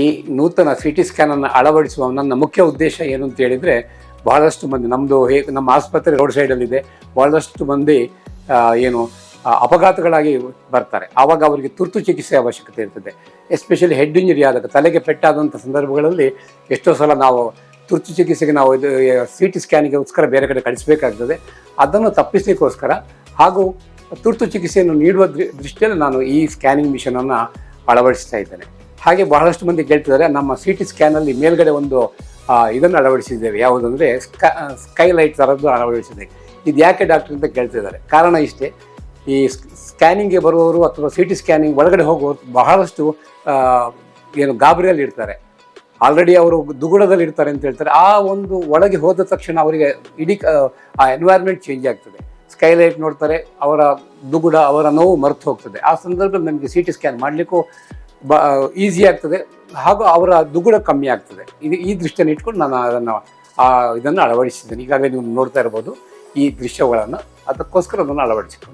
ಈ ನೂತನ C T ಸ್ಕ್ಯಾನನ್ನು ಅಳವಡಿಸುವ ನನ್ನ ಮುಖ್ಯ ಉದ್ದೇಶ ಏನು ಅಂತ ಹೇಳಿದ್ರೆ, ಬಹಳಷ್ಟು ಮಂದಿ ನಮ್ಮದು ಹೇಗೆ ನಮ್ಮ ಆಸ್ಪತ್ರೆ ರೋಡ್ ಸೈಡಲ್ಲಿದೆ ಬಹಳಷ್ಟು ಮಂದಿ ಏನು ಅಪಘಾತಗಳಾಗಿ ಬರ್ತಾರೆ. ಆವಾಗ ಅವರಿಗೆ ತುರ್ತು ಚಿಕಿತ್ಸೆ ಅವಶ್ಯಕತೆ ಇರ್ತದೆ. ಎಸ್ಪೆಷಲಿ ಹೆಡ್ ಇಂಜುರಿ ಆದಾಗ, ತಲೆಗೆ ಪೆಟ್ಟಾದಂಥ ಸಂದರ್ಭಗಳಲ್ಲಿ ಎಷ್ಟೋ ಸಲ ನಾವು ತುರ್ತು ಚಿಕಿತ್ಸೆಗೆ ನಾವು ಇದು ಸಿ ಟಿ ಸ್ಕ್ಯಾನಿಗೋಸ್ಕರ ಬೇರೆ ಕಡೆ ಕಳಿಸಬೇಕಾಗ್ತದೆ. ಅದನ್ನು ತಪ್ಪಿಸಲಿಕ್ಕೋಸ್ಕರ ಹಾಗೂ ತುರ್ತು ಚಿಕಿತ್ಸೆಯನ್ನು ನೀಡುವ ದೃಷ್ಟಿಯಲ್ಲಿ ನಾನು ಈ ಸ್ಕ್ಯಾನಿಂಗ್ ಮಿಷನನ್ನು ಅಳವಡಿಸ್ತಾ ಇದ್ದೇನೆ. ಹಾಗೆ ಬಹಳಷ್ಟು ಮಂದಿ ಕೇಳ್ತಿದ್ದಾರೆ. ನಮ್ಮ ಸಿ ಟಿ ಸ್ಕ್ಯಾನಲ್ಲಿ ಮೇಲ್ಗಡೆ ಒಂದು ಇದನ್ನು ಅಳವಡಿಸಿದ್ದೇವೆ. ಯಾವುದಂದರೆ ಸ್ಕೈ ಸ್ಕೈಲೈಟ್ ಥರದ್ದು ಅಳವಡಿಸಿದ್ದೇವೆ. ಇದು ಯಾಕೆ ಡಾಕ್ಟರ್ ಅಂತ ಕೇಳ್ತಿದ್ದಾರೆ. ಕಾರಣ ಇಷ್ಟೇ. ಈ ಸ್ಕ್ಯಾನಿಂಗ್ಗೆ ಬರುವವರು ಅಥವಾ ಸಿ ಟಿ ಸ್ಕ್ಯಾನಿಂಗ್ ಒಳಗಡೆ ಹೋಗುವವರು ಬಹಳಷ್ಟು ಏನು ಗಾಬರಿಯಲ್ಲಿ ಇರ್ತಾರೆ. ಆಲ್ರೆಡಿ ಅವರು ದುಗುಡದಲ್ಲಿ ಇರ್ತಾರೆ ಅಂತ ಹೇಳ್ತಾರೆ. ಆ ಒಂದು ಒಳಗೆ ಹೋದ ತಕ್ಷಣ ಅವರಿಗೆ ಇಡೀ, ಆ ಎನ್ವೈರ್ಮೆಂಟ್ ಚೇಂಜ್ ಆಗ್ತದೆ. ಸ್ಕೈಲೈಟ್ ನೋಡ್ತಾರೆ, ಅವರ ದುಗುಡ, ಅವರ ನೋವು ಮರೆತು ಹೋಗ್ತದೆ. ಆ ಸಂದರ್ಭದಲ್ಲಿ ನಮಗೆ ಸಿ ಟಿ ಸ್ಕ್ಯಾನ್ ಮಾಡಲಿಕ್ಕೂ ಬ ಈಸಿ ಆಗ್ತದೆ. ಹಾಗೂ ಅವರ ದುಗುಡ ಕಮ್ಮಿ ಆಗ್ತದೆ. ಇದು ಈ ದೃಷ್ಟಿಯನ್ನು ಇಟ್ಕೊಂಡು ನಾನು ಅದನ್ನು, ಆ, ಇದನ್ನು ಅಳವಡಿಸಿದ್ದೇನೆ. ಈಗಾಗಲೇ ನೀವು ನೋಡ್ತಾ ಇರ್ಬೋದು ಈ ದೃಶ್ಯಗಳನ್ನು. ಅದಕ್ಕೋಸ್ಕರ ಅದನ್ನು ಅಳವಡಿಸಿಕೊಂಡು